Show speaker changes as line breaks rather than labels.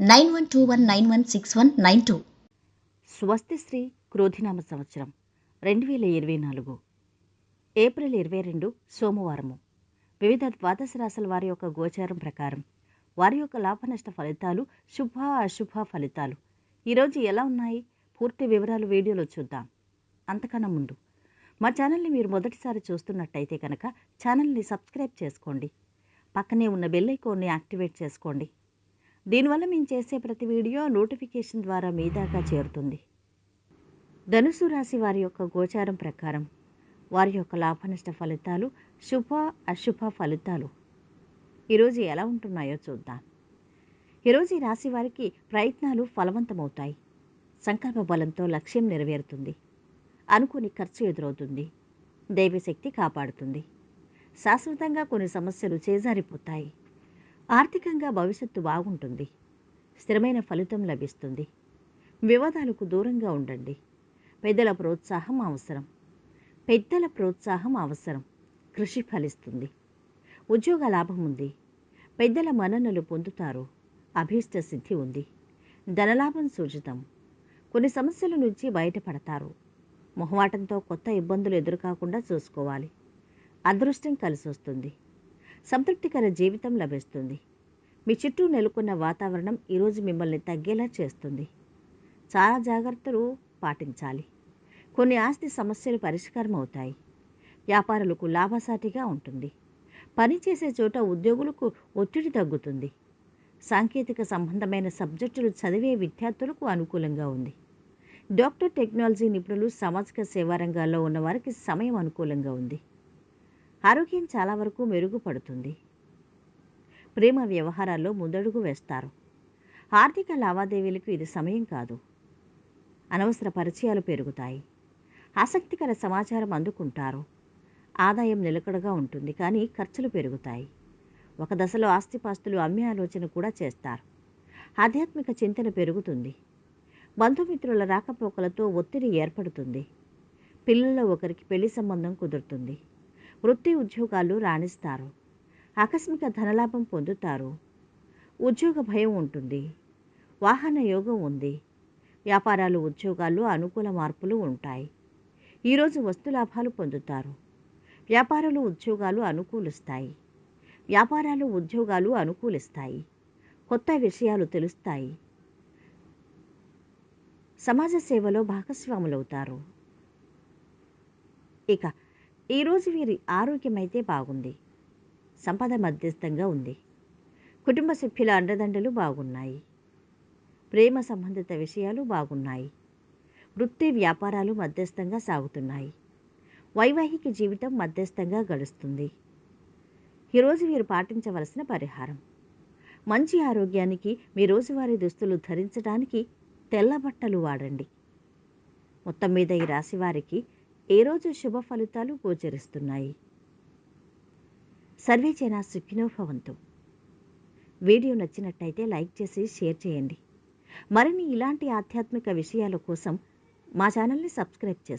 nine one two one nine one six one nine two.
స్వస్తిశ్రీ క్రోధినామ సంవత్సరం రెండు వేల ఇరవై నాలుగు. ఏప్రిల్ ఇరవై రెండు సోమవారము. వివిధ ద్వాదశ రాశుల వారి యొక్క గోచారం ప్రకారం వారి యొక్క లాభనష్ట ఫలితాలు శుభ అశుభ ఫలితాలు. ఈరోజు ఎలా ఉన్నాయి? పూర్తి వివరాలు వీడియోలో చూద్దాం. అంతకన్నా ముందు మా ఛానల్ని మీరు మొదటిసారి చూస్తున్నట్టయితే కనుక ఛానల్ని సబ్స్క్రైబ్ చేసుకోండి. పక్కనే ఉన్న బెల్ ఐకాన్ని యాక్టివేట్ చేసుకోండి. దీనివల్ల మేము చేసే ప్రతి వీడియో నోటిఫికేషన్ ద్వారా మీ దాకా చేరుతుంది. ధనుసు రాశి వారి యొక్క గోచారం ప్రకారం వారి యొక్క లాభనష్ట ఫలితాలు శుభ అశుభ ఫలితాలు ఈరోజు ఎలా ఉంటున్నాయో చూద్దాం. ఈరోజు ఈ రాశి వారికి ప్రయత్నాలు ఫలవంతమవుతాయి. సంకల్ప బలంతో లక్ష్యం నెరవేరుతుంది. అనుకుని ఖర్చు ఎదురవుతుంది. దైవశక్తి కాపాడుతుంది. శాశ్వతంగా కొన్ని సమస్యలు చేజారిపోతాయి. ఆర్థికంగా భవిష్యత్తు బాగుంటుంది. స్థిరమైన ఫలితం లభిస్తుంది. వివాదాలకు దూరంగా ఉండండి. పెద్దల ప్రోత్సాహం అవసరం. పెద్దల ప్రోత్సాహం అవసరం. కృషి ఫలిస్తుంది. ఉద్యోగ లాభం ఉంది. పెద్దల మన్ననలు పొందుతారు. అభీష్ట సిద్ధి ఉంది. ధనలాభం సూచితం. కొన్ని సమస్యల నుంచి బయటపడతారు. మొహమాటంతో కొత్త ఇబ్బందులు ఎదురుకాకుండా చూసుకోవాలి. అదృష్టం కలిసి వస్తుంది సంతృప్తికర జీవితం లభిస్తుంది. మీ చుట్టూ నెలకొన్న వాతావరణం ఈరోజు మిమ్మల్ని తగ్గేలా చేస్తుంది. చాలా జాగ్రత్తలు పాటించాలి. కొన్ని ఆస్తి సమస్యలు పరిష్కారం అవుతాయి. వ్యాపారులకు లాభసాటిగా ఉంటుంది. పనిచేసే చోట ఉద్యోగులకు ఒత్తిడి తగ్గుతుంది. సాంకేతిక సంబంధమైన సబ్జెక్టులు చదివే విద్యార్థులకు అనుకూలంగా ఉంది. డాక్టర్ టెక్నాలజీ నిపుణులు సామాజిక సేవా రంగాల్లో ఉన్న వారికి సమయం అనుకూలంగా ఉంది. ఆరోగ్యం చాలా వరకు మెరుగుపడుతుంది. ప్రేమ వ్యవహారాల్లో ముందడుగు వేస్తారు. ఆర్థిక లావాదేవీలకు ఇది సమయం కాదు. అనవసర పరిచయాలు పెరుగుతాయి. ఆసక్తికర సమాచారం అందుకుంటారు. ఆదాయం నిలకడగా ఉంటుంది కానీ ఖర్చులు పెరుగుతాయి. ఒక దశలో ఆస్తిపాస్తులు అమ్మే ఆలోచన కూడా చేస్తారు. ఆధ్యాత్మిక చింతన పెరుగుతుంది. బంధుమిత్రుల రాకపోకలతో ఒత్తిడి ఏర్పడుతుంది. పిల్లల్లో ఒకరికి పెళ్ళి సంబంధం కుదురుతుంది. వృత్తి ఉద్యోగాలు రాణిస్తారు. ఆకస్మిక ధనలాభం పొందుతారు. ఉద్యోగ భయం ఉంటుంది. వాహన యోగం ఉంది. వ్యాపారాలు ఉద్యోగాలు అనుకూల మార్పులు ఉంటాయి. ఈరోజు వస్తు లాభాలు పొందుతారు. వ్యాపారాలు ఉద్యోగాలు అనుకూలిస్తాయి. వ్యాపారాలు ఉద్యోగాలు అనుకూలిస్తాయి. కొత్త విషయాలు తెలుస్తాయి. సమాజ సేవలో భాగస్వాములవుతారు. ఇక ఈరోజు వీరి ఆరోగ్యం అయితే బాగుంది. సంపద మధ్యస్థంగా ఉంది. కుటుంబ సభ్యుల అండదండలు బాగున్నాయి. ప్రేమ సంబంధిత విషయాలు బాగున్నాయి. వృత్తి వ్యాపారాలు మధ్యస్థంగా సాగుతున్నాయి. వైవాహిక జీవితం మధ్యస్థంగా గడుస్తుంది. ఈరోజు వీరు పాటించవలసిన పరిహారం. మంచి ఆరోగ్యానికి మీ రోజువారీ దుస్తులు ధరించడానికి తెల్ల బట్టలు వాడండి. మొత్తం మీద ఈ రాశి వారికి ఏ రోజు శుభ ఫలితాలు గోచరిస్తున్నాయి? సర్వే జన సుఖినోభవంతు వీడియో నచ్చినట్టయితే లైక్ చేసి షేర్ చేయండి. మరిన్ని ఇలాంటి ఆధ్యాత్మిక విషయాల కోసం మా ఛానల్ని సబ్స్క్రైబ్ చేసుకోండి.